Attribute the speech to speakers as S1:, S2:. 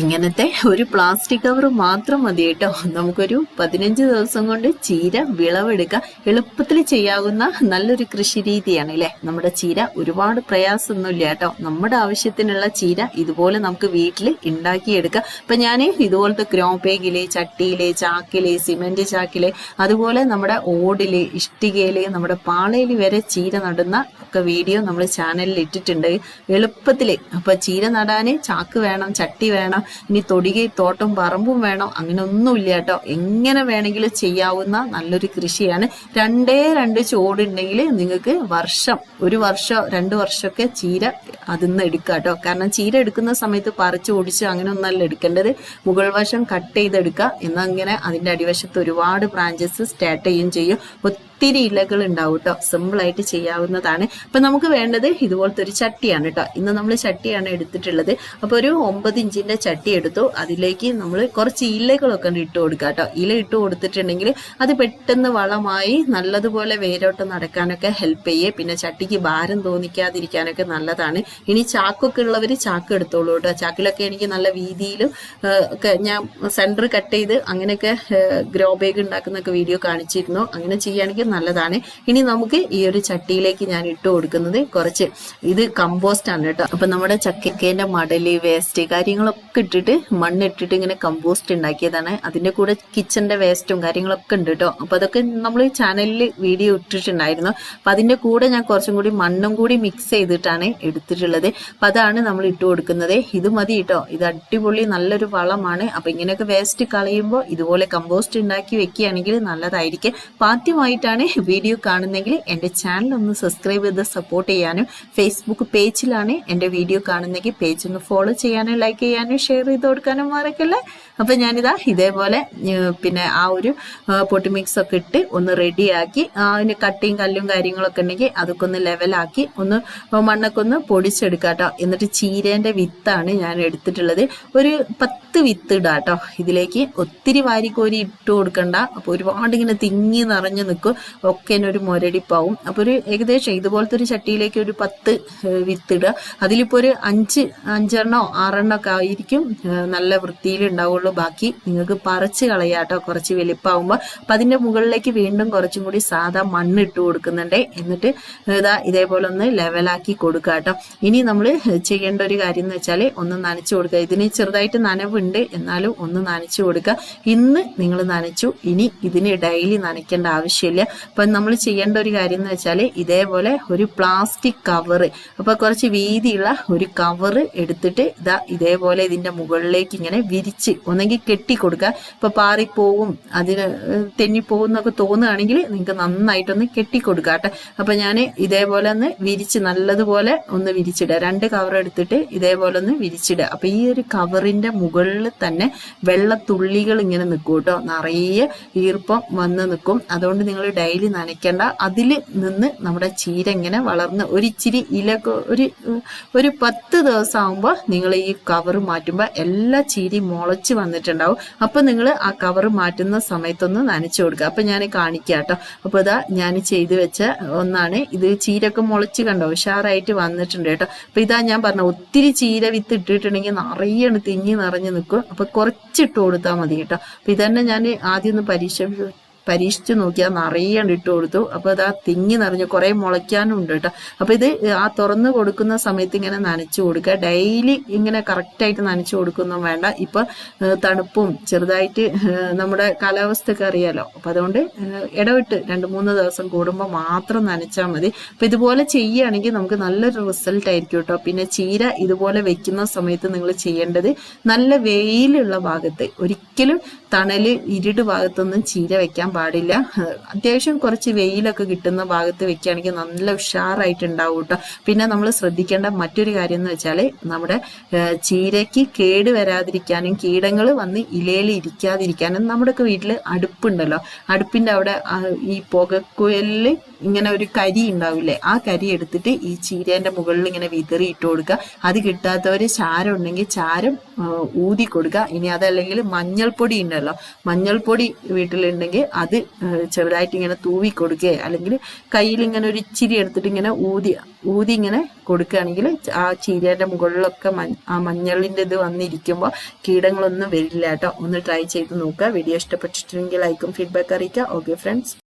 S1: ഇങ്ങനത്തെ ഒരു plastic cover മാത്രം മതി കേട്ടോ. നമുക്കൊരു പതിനഞ്ച് ദിവസം കൊണ്ട് ചീര വിളവെടുക്കാം. എളുപ്പത്തിൽ ചെയ്യാവുന്ന നല്ലൊരു കൃഷി രീതിയാണ് അല്ലേ? നമ്മുടെ ചീര ഒരുപാട് പ്രയാസമൊന്നുമില്ല കേട്ടോ. നമ്മുടെ ആവശ്യത്തിനുള്ള ചീര ഇതുപോലെ നമുക്ക് വീട്ടിൽ ഉണ്ടാക്കിയെടുക്കാം. അപ്പൊ ഞാൻ ഇതുപോലത്തെ ഗ്രോപേഗിൽ ചട്ടിയിൽ ചാക്കിൽ സിമെന്റ് ചാക്കിൽ അതുപോലെ നമ്മുടെ ഓടിൽ ഇഷ്ടികയിൽ നമ്മുടെ പാളയിൽ വരെ ചീര നടുന്ന ഒക്കെ വീഡിയോ നമ്മൾ ചാനലിൽ ഇട്ടിട്ടുണ്ട്. എളുപ്പത്തിൽ അപ്പൊ ചീര നടാന് ചാക്ക് വേണം ചട്ടി വേണം ഇനി തൊടികയും തോട്ടം പറമ്പും വേണം. അങ്ങനെ ഒന്നുമില്ല കേട്ടോ. എങ്ങനെ വേണമെങ്കിലും ചെയ്യാവുന്ന നല്ലൊരു കൃഷിയാണ്. രണ്ടേ രണ്ട് ചോടുണ്ടെങ്കിൽ നിങ്ങൾക്ക് വർഷം ഒരു വർഷം രണ്ട് വർഷമൊക്കെ ചീര അതിന്ന് എടുക്കാം കേട്ടോ. കാരണം ചീര എടുക്കുന്ന സമയത്ത് പറിച്ച് ഓടിച്ച് അങ്ങനെ ഒന്നല്ല എടുക്കേണ്ടത്. മുകൾ വശം കട്ട് ചെയ്തെടുക്കുക എന്നങ്ങനെ അതിന്റെ അടിവശത്ത് ഒരുപാട് ബ്രാഞ്ചസ് സ്റ്റാർട്ട് ചെയ്യുകയും ചെയ്യും. ഒത്തിരി ഇലകൾ ഉണ്ടാവും കേട്ടോ സിമ്പിൾ ആയിട്ട് ചെയ്യാവുന്നതാണ്. അപ്പൊ നമുക്ക് വേണ്ടത് ഇതുപോലത്തെ ഒരു ചട്ടിയാണ് കേട്ടോ ഇന്ന് നമ്മൾ ചട്ടിയാണ് എടുത്തിട്ടുള്ളത്. അപ്പൊ ഒരു ഒമ്പത് ഇഞ്ചിന്റെ ചട്ടി എടുത്തു. അതിലേക്ക് നമ്മൾ കുറച്ച് ഇലകളൊക്കെ ഇട്ട് കൊടുക്കുക കേട്ടോ ഇല ഇട്ട് കൊടുത്തിട്ടുണ്ടെങ്കിൽ അത് പെട്ടെന്ന് വളമായി നല്ലതുപോലെ വേരോട്ട് നടക്കാനൊക്കെ ഹെൽപ്പ് ചെയ്യേ. പിന്നെ ചട്ടിക്ക് ഭാരം തോന്നിക്കാതിരിക്കാനൊക്കെ നല്ലതാണ്. ഇനി ചാക്കൊക്കെ ഉള്ളവർ ചാക്ക് എടുത്തോളൂ കേട്ടോ ചാക്കിലൊക്കെ എനിക്ക് നല്ല വീതിയിലും ഒക്കെ ഞാൻ സെന്റർ കട്ട് ചെയ്ത് അങ്ങനെയൊക്കെ ഗ്രോ ബാഗ് ഉണ്ടാക്കുന്നൊക്കെ വീഡിയോ കാണിച്ചിരുന്നു. അങ്ങനെ ചെയ്യുകയാണെങ്കിൽ നല്ലതാണ്. ഇനി നമുക്ക് ഈ ഒരു ചട്ടിയിലേക്ക് ഞാൻ ഇട്ട് കൊടുക്കുന്നത് കുറച്ച് ഇത് കമ്പോസ്റ്റ് ആണ് കേട്ടോ. അപ്പൊ നമ്മുടെ ചക്കക്കേന്റെ മടൽ വേസ്റ്റ് കാര്യങ്ങളൊക്കെ ഇട്ടിട്ട് മണ്ണ് ഇട്ടിട്ട് ഇങ്ങനെ കമ്പോസ്റ്റ് ഉണ്ടാക്കിയതാണ്. അതിന്റെ കൂടെ കിച്ചന്റെ വേസ്റ്റും കാര്യങ്ങളൊക്കെ ഉണ്ട് കേട്ടോ. അപ്പൊ അതൊക്കെ നമ്മൾ ചാനലിൽ വീഡിയോ ഇട്ടിട്ടുണ്ടായിരുന്നു. അപ്പൊ അതിന്റെ കൂടെ ഞാൻ കുറച്ചും കൂടി മണ്ണും കൂടി മിക്സ് ചെയ്തിട്ടാണ് എടുത്തിട്ടുള്ളത്. അപ്പൊ അതാണ് നമ്മൾ ഇട്ട് കൊടുക്കുന്നത്. ഇത് മതി കേട്ടോ. ഇത് അടിപൊളി നല്ലൊരു വളമാണ്. അപ്പൊ ഇങ്ങനെയൊക്കെ വേസ്റ്റ് കളയുമ്പോൾ ഇതുപോലെ കമ്പോസ്റ്റ് ഉണ്ടാക്കി വെക്കുകയാണെങ്കിൽ നല്ലതായിരിക്കും. അപ്പൊ ആദ്യമായിട്ടാണ് വീഡിയോ കാണുന്നെങ്കിൽ എന്റെ ചാനൽ ഒന്ന് സബ്സ്ക്രൈബ് ചെയ്ത് സപ്പോർട്ട് ചെയ്യാനും ഫേസ്ബുക്ക് പേജിലാണ് എന്റെ വീഡിയോ കാണുന്നെങ്കിൽ പേജ് ഒന്ന് ഫോളോ ചെയ്യാനും ലൈക്ക് ചെയ്യാനും ഷെയർ ചെയ്ത് കൊടുക്കാനും മറക്കല്ലേ? അപ്പം ഞാനിതാ ഇതേപോലെ പിന്നെ ആ ഒരു പൊട്ടി മിക്സ് ഒക്കെ ഇട്ട് ഒന്ന് റെഡിയാക്കി അതിന് കട്ടിയും കല്ലും കാര്യങ്ങളൊക്കെ ഉണ്ടെങ്കിൽ അതൊക്കെ ഒന്ന് ലെവലാക്കി ഒന്ന് മണ്ണൊക്കെ ഒന്ന് പൊടിച്ചെടുക്കാം കേട്ടോ. എന്നിട്ട് ചീരേന്റെ വിത്താണ് ഞാൻ എടുത്തിട്ടുള്ളത്. ഒരു പത്ത് വിത്ത് ഇടാം കേട്ടോ. ഇതിലേക്ക് ഒത്തിരി വാരിക്കോരി ഇട്ട് കൊടുക്കണ്ട. അപ്പോൾ ഒരുപാട് ഇങ്ങനെ തിങ്ങി നിറഞ്ഞു നിൽക്കും. ഒക്കെ ഒരു മുരടിപ്പാവും. അപ്പോൾ ഒരു ഏകദേശം ഇതുപോലത്തെ ഒരു ചട്ടിയിലേക്ക് ഒരു പത്ത് വിത്തിടുക. അതിലിപ്പോൾ ഒരു അഞ്ച് അഞ്ചെണ്ണോ ആറെണ്ണോ ഒക്കെ ആയിരിക്കും നല്ല വൃത്തിയിൽ ഉണ്ടാവുള്ളൂ. ബാക്കി നിങ്ങൾക്ക് പറിച്ച് കളയാട്ടോ കുറച്ച് വലിപ്പാവുമ്പോൾ അപ്പം അതിന്റെ മുകളിലേക്ക് വീണ്ടും കുറച്ചും കൂടി സാധാ മണ്ണ് ഇട്ട് കൊടുക്കുന്നുണ്ട്. എന്നിട്ട് ഇതാ ഇതേപോലെ ഒന്ന് ലെവലാക്കി കൊടുക്കുക കേട്ടോ. ഇനി നമ്മൾ ചെയ്യേണ്ട ഒരു കാര്യം എന്ന് വെച്ചാൽ ഒന്ന് നനച്ചു കൊടുക്കുക. ഇതിന് ചെറുതായിട്ട് നനവുണ്ട്. എന്നാലും ഒന്ന് നനച്ചു കൊടുക്കുക. ഇന്ന് നിങ്ങൾ നനച്ചു. ഇനി ഇതിന് ഡെയിലി നനയ്ക്കേണ്ട ആവശ്യമില്ല. അപ്പൊ നമ്മൾ ചെയ്യേണ്ട ഒരു കാര്യം എന്ന് വെച്ചാൽ ഇതേപോലെ ഒരു പ്ലാസ്റ്റിക് കവറ് അപ്പോൾ കുറച്ച് വീതിയുള്ള ഒരു കവറ് എടുത്തിട്ട് ഇതാ ഇതേപോലെ ഇതിന്റെ മുകളിലേക്ക് ഇങ്ങനെ വിരിച്ച് ഒന്നെങ്കിൽ കെട്ടി കൊടുക്കുക പാറിപ്പോവും അതിന് തെന്നിപ്പോവും എന്നൊക്കെ തോന്നുകയാണെങ്കിൽ നിങ്ങൾക്ക് നന്നായിട്ടൊന്ന് കെട്ടി കൊടുക്കുക കേട്ടോ. അപ്പം ഞാൻ ഇതേപോലെ ഒന്ന് വിരിച്ച് നല്ലതുപോലെ ഒന്ന് വിരിച്ചിടുക. രണ്ട് കവർ എടുത്തിട്ട് ഇതേപോലെ ഒന്ന് വിരിച്ചിടുക. അപ്പം ഈ ഒരു കവറിന്റെ മുകളിൽ തന്നെ വെള്ളത്തുള്ളികൾ ഇങ്ങനെ നിൽക്കും കേട്ടോ. നിറയെ ഈർപ്പം വന്ന് നിൽക്കും. അതുകൊണ്ട് നിങ്ങൾ ഡെയിലി നനയ്ക്കേണ്ട. അതിൽ നിന്ന് നമ്മുടെ ചീര ഇങ്ങനെ വളർന്ന് ഒരിച്ചിരി ഇല ഒരു ഒരു പത്ത് ദിവസം ആകുമ്പോൾ നിങ്ങൾ ഈ കവർ മാറ്റുമ്പോൾ എല്ലാ ചീരയും മുളച്ച് വന്നിട്ടുണ്ടാവും. അപ്പോൾ നിങ്ങൾ ആ കവർ മാറ്റുന്ന സമയത്തൊന്ന് നനച്ചു കൊടുക്കുക. അപ്പം ഞാൻ കാണിക്കാം കേട്ടോ അപ്പോൾ ഇതാ ഞാൻ ചെയ്തു വെച്ച ഒന്നാണ്. ഇത് ചീരൊക്കെ മുളച്ച് കണ്ടോ? ഉഷാറായിട്ട് വന്നിട്ടുണ്ട് കേട്ടോ. അപ്പോൾ ഇതാ ഞാൻ പറഞ്ഞ ഒത്തിരി ചീര വിത്ത് ഇട്ടിട്ടുണ്ടെങ്കിൽ നിറയെ തിങ്ങി നിറഞ്ഞ് നിൽക്കും. അപ്പോൾ കുറച്ചിട്ട് കൊടുത്താൽ മതി കേട്ടോ. അപ്പോൾ ഇതന്നെ ഞാൻ ആദ്യം ഒന്ന് പരീക്ഷ പരീക്ഷിച്ചു നോക്കിയാൽ നിറയെ ഇട്ട് കൊടുത്തു. അപ്പോൾ അത് ആ തിങ്ങി നിറഞ്ഞു കുറേ മുളയ്ക്കാനുണ്ട് കേട്ടോ. അപ്പോൾ ഇത് ആ തുറന്ന് കൊടുക്കുന്ന സമയത്ത് ഇങ്ങനെ നനച്ചു കൊടുക്കുക. ഡെയിലി ഇങ്ങനെ കറക്റ്റായിട്ട് നനച്ചു കൊടുക്കൊന്നും വേണ്ട. ഇപ്പോൾ തണുപ്പും ചെറുതായിട്ട് നമ്മുടെ കാലാവസ്ഥയൊക്കെ അറിയാലോ. അപ്പോൾ അതുകൊണ്ട് ഇടവിട്ട് രണ്ട് മൂന്ന് ദിവസം കൂടുമ്പോൾ മാത്രം നനച്ചാൽ മതി. അപ്പോൾ ഇതുപോലെ ചെയ്യുകയാണെങ്കിൽ നമുക്ക് നല്ലൊരു റിസൾട്ട് ആയിരിക്കും കേട്ടോ. പിന്നെ ചീര ഇതുപോലെ വെക്കുന്ന സമയത്ത് നിങ്ങൾ ചെയ്യേണ്ടത് നല്ല വെയിലുള്ള ഭാഗത്ത് ഒരിക്കലും തണൽ ഇരുട് ഭാഗത്തൊന്നും ചീര വെക്കാൻ പാടില്ല. ഏഹ് അത്യാവശ്യം കുറച്ച് വെയിലൊക്കെ കിട്ടുന്ന ഭാഗത്ത് വെക്കുകയാണെങ്കിൽ നല്ല ഉഷാറായിട്ടുണ്ടാവും കേട്ടോ പിന്നെ നമ്മൾ ശ്രദ്ധിക്കേണ്ട മറ്റൊരു കാര്യം എന്ന് വെച്ചാൽ നമ്മുടെ ചീരയ്ക്ക് കേട് വരാതിരിക്കാനും കീടങ്ങൾ വന്ന് ഇലയിൽ ഇരിക്കാതിരിക്കാനും നമ്മുടെയൊക്കെ വീട്ടിൽ അടുപ്പുണ്ടല്ലോ. അടുപ്പിന്റെ അവിടെ ഈ പുകക്കുയലിൽ ഇങ്ങനെ ഒരു കരി ഉണ്ടാവില്ലേ ആ കരി എടുത്തിട്ട് ഈ ചീരേന്റെ മുകളിൽ ഇങ്ങനെ വിതറി ഇട്ട് കൊടുക്കുക. അത് കിട്ടാത്തവര് ചാരം ഉണ്ടെങ്കിൽ ചാരം ഊതി കൊടുക്കുക ഇനി അതല്ലെങ്കിൽ മഞ്ഞൾപ്പൊടി ഉണ്ടല്ലോ. മഞ്ഞൾപ്പൊടി വീട്ടിലുണ്ടെങ്കിൽ അത് ചെറുതായിട്ട് ഇങ്ങനെ തൂവി കൊടുക്കുക അല്ലെങ്കിൽ കയ്യിൽ ഇങ്ങനെ ഒരു ഇച്ചിരി എടുത്തിട്ട് ഇങ്ങനെ ഊതി ഊതി ഇങ്ങനെ കൊടുക്കുകയാണെങ്കിൽ ആ ചീരേന്റെ മുകളിലൊക്കെ ആ മഞ്ഞളിന്റെ ഇത് വന്നിരിക്കുമ്പോൾ കീടങ്ങളൊന്നും വരില്ല കേട്ടോ. ഒന്ന് ട്രൈ ചെയ്ത് നോക്കുക. വീഡിയോ ഇഷ്ടപ്പെട്ടിട്ടുണ്ടെങ്കിൽ ലൈക്കും ഫീഡ്ബാക്ക് അറിയിക്കുക. Okay friends